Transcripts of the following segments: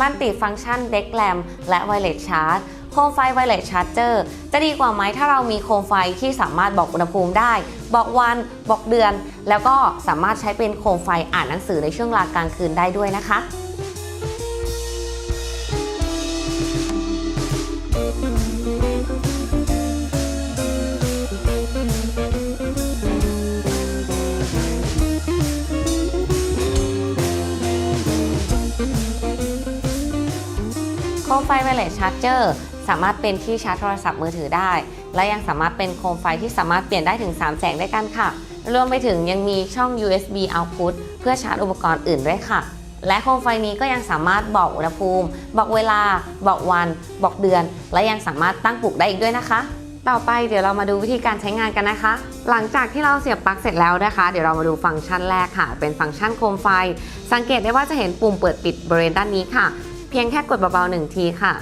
มัลติฟังก์ชันเด็กแรมและไวเลสชาร์จโคมไฟไวเลสชาร์จเจอร์จะดีกว่าไหมถ้าเรามีโคมไฟที่สามารถบอกอุณหภูมิได้ บอกวันบอกเดือน แล้วก็สามารถใช้เป็นโคมไฟอ่านหนังสือในช่วงลากลางคืนได้ด้วยนะคะ มไฟไวเลสชาร์จเจอร์สามารถเป็นที่ชาร์จโทรศัพท์มือถือได้ และยังสามารถเป็นโคมไฟที่สามารถเปลี่ยนได้ถึง 3 แสงด้วยกันค่ะ รวมไปถึงยังมีช่อง USB output เพื่อชาร์จอุปกรณ์อื่นด้วยค่ะ และโคมไฟนี้ก็ยังสามารถบอกอุณหภูมิ บอกเวลา บอกวัน บอกเดือน และยังสามารถตั้งปลุกได้อีกด้วยนะคะต่อไปเดี๋ยวเรามาดูวิธีการใช้งานกันนะคะ หลังจากที่เราเสียบปลั๊กเสร็จแล้วนะคะ เดี๋ยวเรามาดูฟังก์ชันแรกค่ะ เป็นฟังก์ชันโคมไฟ สังเกตได้ว่าจะเห็นปุ่มเปิดปิดบริเวณด้านนี้ค่ะ เพียงแค่กดเบาๆหนึ่งทีค่ะ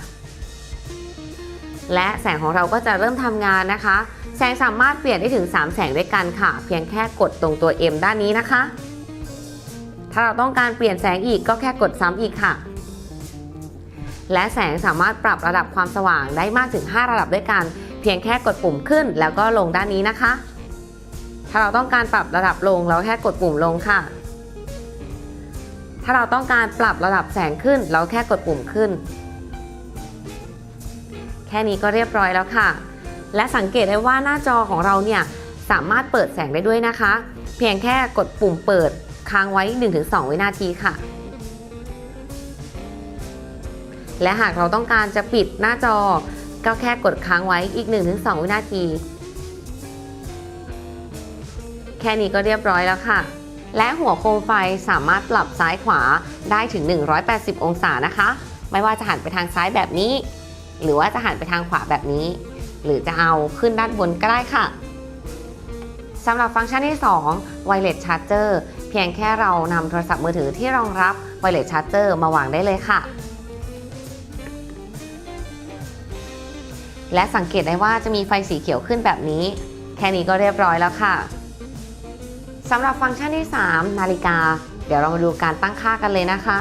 และแสงของเราก็จะเริ่มทำงานนะคะ แสงสามารถเปลี่ยนได้ถึง 3 แสงด้วยกันค่ะ เพียงแค่กดตรงตัว M ด้านนี้นะคะ ถ้าเราต้องการเปลี่ยนแสงอีกก็แค่กดซ้ำอีกค่ะ และแสงสามารถปรับระดับความสว่างได้มากถึง 5 ระดับด้วยกัน เพียงแค่กดปุ่มขึ้นแล้วก็ลงด้านนี้นะคะ ถ้าเราต้องการปรับระดับลงเราแค่กดปุ่มลงค่ะ ถ้าเราต้องการปรับระดับแสงขึ้น เราแค่กดปุ่มขึ้น แค่นี้ก็เรียบร้อยแล้วค่ะ และสังเกตได้ว่าหน้าจอของเราเนี่ยสามารถเปิดแสงได้ด้วยนะคะ เพียงแค่กดปุ่มเปิดค้างไว้ 1-2 วินาทีค่ะ และหากเราต้องการจะปิดหน้าจอ ก็แค่กดค้างไว้อีก 1-2 วินาที แค่นี้ก็เรียบร้อยแล้วค่ะ และหัวโคมไฟสามารถปรับซ้ายขวาได้ถึง 180 องศานะคะ ไม่ว่าจะหันไปทางซ้ายแบบนี้ หรือว่าจะหันไปทางขวาแบบนี้ หรือจะเอาขึ้นด้านบนก็ได้ค่ะสำหรับฟังก์ชันที่ 2 Wireless Charger เพียงแค่เรานำโทรศัพท์มือถือที่รองรับ Wireless Charger มาวางได้เลยค่ะ และสังเกตได้ว่าจะมีไฟสีเขียวขึ้นแบบนี้ แค่นี้ก็เรียบร้อยแล้วค่ะ สำหรับฟังก์ชันที่ 3 นาฬิกา เดี๋ยวเรามาดูการตั้งค่ากันเลยนะคะ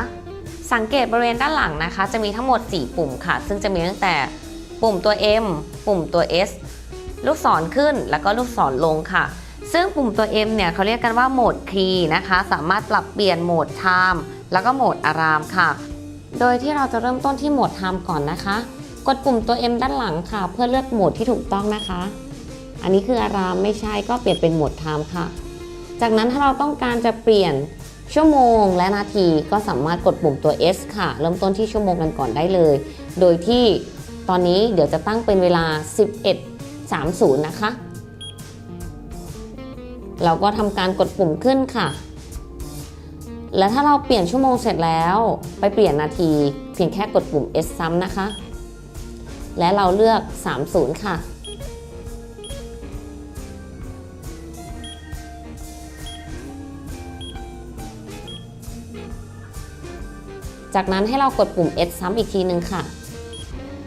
สังเกตบริเวณด้านหลังนะคะ จะมีทั้งหมด 4 ปุ่มค่ะ ซึ่งจะมีตั้งแต่ปุ่มตัว M ปุ่มตัว S ลูกศรขึ้นแล้วก็ลูกศรลงค่ะ ซึ่งปุ่มตัว M เนี่ยเขาเรียกกันว่าโหมดคีนะคะ สามารถปรับเปลี่ยนโหมด Time แล้วก็โหมดอารามค่ะ โดยที่เราจะเริ่มต้นที่โหมด Time ก่อนนะคะ กดปุ่มตัว M ด้านหลังค่ะ เพื่อเลือกโหมดที่ถูกต้องนะคะ อันนี้คืออารามไม่ใช่ก็เปลี่ยนเป็นโหมด Time ค่ะ จากนั้นถ้าเราต้องการจะเปลี่ยนชั่วโมงและนาทีก็สามารถกดปุ่มตัว S ค่ะ เริ่มต้นที่ชั่วโมงกันก่อนได้เลย โดยที่ตอนนี้เดี๋ยวจะตั้งเป็นเวลา 11.30 นะคะ เราก็ทำการกดปุ่มขึ้นค่ะ และถ้าเราเปลี่ยนชั่วโมงเสร็จแล้ว ไปเปลี่ยนนาทีเพียงแค่กดปุ่ม S ซ้ำนะคะ และเราเลือก 30 ค่ะ จากนั้นให้เรากดปุ่ม S ซ้ำอีกทีหนึ่งค่ะ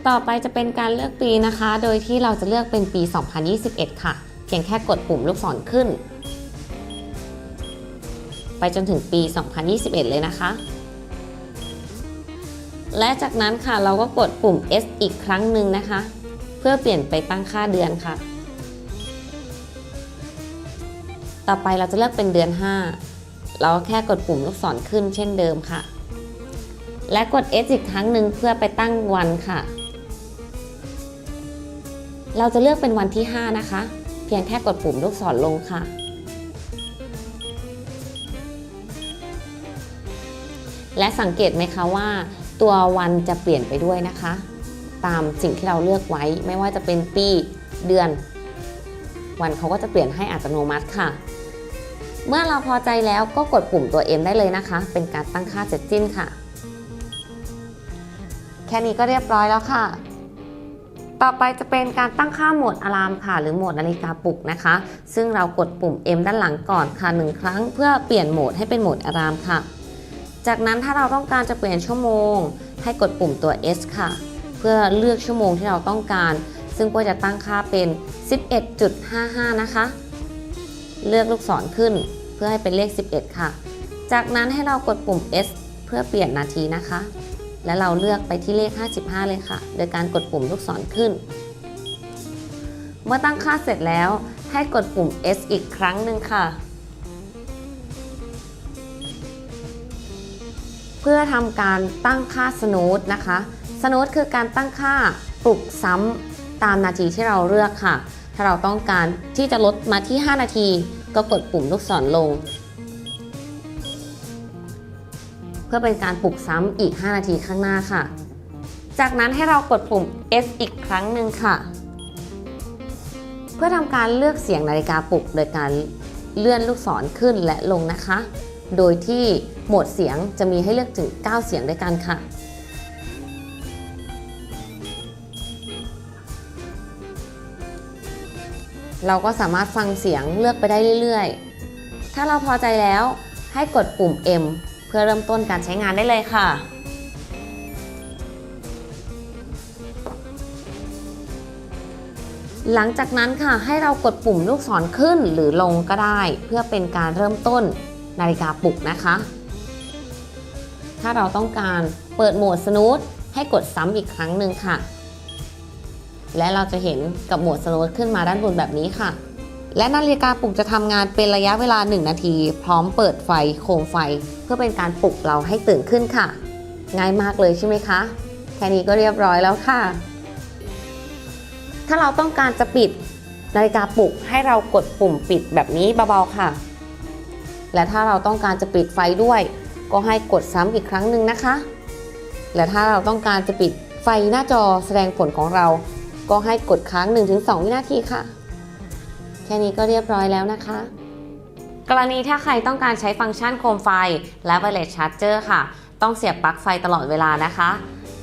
ต่อไปจะเป็นการเลือกปีนะคะ โดยที่เราจะเลือกเป็นปี 2021 ค่ะ เพียงแค่กดปุ่มลูกศรขึ้น ไปจนถึงปี 2021 เลยนะคะ และจากนั้นค่ะเราก็กดปุ่ม S อีกครั้งหนึ่งนะคะ เพื่อเปลี่ยนไปตั้งค่าเดือนค่ะ ต่อไปเราจะเลือกเป็นเดือน 5 เราก็แค่กดปุ่มลูกศรขึ้นเช่นเดิมค่ะ และกด S อีกครั้งหนึ่งเพื่อไปตั้งวันค่ะ เราจะเลือกเป็นวันที่ 5 นะคะ เพียงแค่กดปุ่มลูกศรลงค่ะ และสังเกตไหมคะว่า ตัววันจะเปลี่ยนไปด้วยนะคะ ตามสิ่งที่เราเลือกไว้ไม่ว่าจะเป็นปีเดือน วันเขาก็จะเปลี่ยนให้อัตโนมัติค่ะ เมื่อเราพอใจแล้วก็กดปุ่มตัว M ได้เลยนะคะ เป็นการตั้งค่าเสร็จสิ้นค่ะ ค่นี้ก็เรียบร้อยแล้วค่ะ ต่อไปจะเป็นการตั้งค่าโหมดอะลามค่ะ หรือโหมดนาฬิกาปลุกนะคะ ซึ่งเรากดปุ่ม M ด้านหลังก่อนค่ะหนึ่งครั้ง เพื่อเปลี่ยนโหมดให้เป็นโหมดอะลามค่ะ จากนั้นถ้าเราต้องการจะเปลี่ยนชั่วโมง ให้กดปุ่มตัว S ค่ะ เพื่อเลือกชั่วโมงที่เราต้องการ ซึ่งก็จะตั้งค่าเป็น 11.55 นะคะ เลือกลูกศรขึ้น เพื่อให้เป็นเลข 11 ค่ะ จากนั้นให้เรากดปุ่ม S เพื่อเปลี่ยนนาทีนะคะ และเราเลือกไปที่เลข 55 เลยค่ะ โดยการกดปุ่มลูกศรขึ้น เมื่อตั้งค่าเสร็จแล้วให้กดปุ่ม S อีกครั้งหนึ่งค่ะ เพื่อทำการตั้งค่าสโนตนะคะสโนตคือการตั้งค่าปลุกซ้ำตามนาทีที่เราเลือกค่ะ ถ้าเราต้องการที่จะลดมาที่ 5 นาที ก็กดปุ่มลูกศรลง พื่อเป็นการปลุกซ้ำอีก 5 นาทีข้างหน้าค่ะ จากนั้นให้เรากดปุ่ม S อีกครั้งหนึ่งค่ะ เพื่อทำการเลือกเสียงนาฬิกาปลุก โดยการเลื่อนลูกศรขึ้นและลงนะคะ โดยที่โหมดเสียงจะมีให้เลือกถึง 9 เสียงด้วยกันค่ะเราก็สามารถฟังเสียงเลือกไปได้เรื่อยๆ ถ้าเราพอใจแล้วให้กดปุ่ม M พื่อเริ่มต้นการใช้งานได้เลยค่ะ หลังจากนั้นค่ะให้เรากดปุ่มลูกศรขึ้นหรือลงก็ได้ เพื่อเป็นการเริ่มต้นนาฬิกาปลุกนะคะ ถ้าเราต้องการเปิดโหมดสนูทให้กดซ้ำอีกครั้งหนึ่งค่ะ และเราจะเห็นกับโหมดสนูทขึ้นมาด้านบนแบบนี้ค่ะ และนาฬิกาปลุกจะทำงานเป็นระยะเวลา 1 นาที พร้อมเปิดไฟโคมไฟ เพื่อเป็นการปลุกเราให้ตื่นขึ้นค่ะ ง่ายมากเลยใช่ไหมคะ แค่นี้ก็เรียบร้อยแล้วค่ะ ถ้าเราต้องการจะปิดนาฬิกาปลุกให้เรากดปุ่มปิดแบบนี้เบาๆค่ะ และถ้าเราต้องการจะปิดไฟด้วย ก็ให้กดซ้ำอีกครั้งหนึ่งนะคะ และถ้าเราต้องการจะปิดไฟหน้าจอแสดงผลของเรา ก็ให้กดค้าง 1-2 วินาทีค่ะ แค่นี้ก็เรียบร้อยแล้วนะคะ กรณีถ้าใครต้องการใช้ฟังก์ชันโคมไฟและ Wireless Charger ค่ะ ต้องเสียบปลั๊กไฟตลอดเวลานะคะ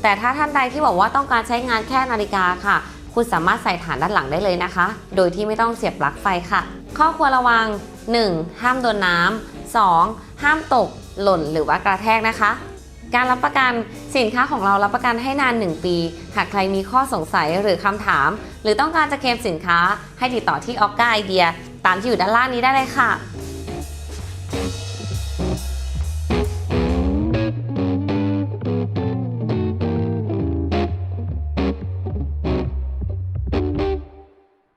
แต่ถ้าท่านใดที่บอกว่าต้องการใช้งานแค่นาฬิกาค่ะ คุณสามารถใส่ฐานด้านหลังได้เลยนะคะ โดยที่ไม่ต้องเสียบปลั๊กไฟค่ะ ข้อควรระวัง 1. ห้ามโดนน้ำ 2. ห้ามตก หล่นหรือว่ากระแทกนะคะ การรับประกันสินค้าของเรารับประกันให้นาน 1 ปี หากใครมีข้อสงสัยหรือคำถาม หรือต้องการจะเคลมสินค้าให้ติดต่อที่ออกกาไอเดีย ตามที่อยู่ด้านล่างนี้ได้เลยค่ะ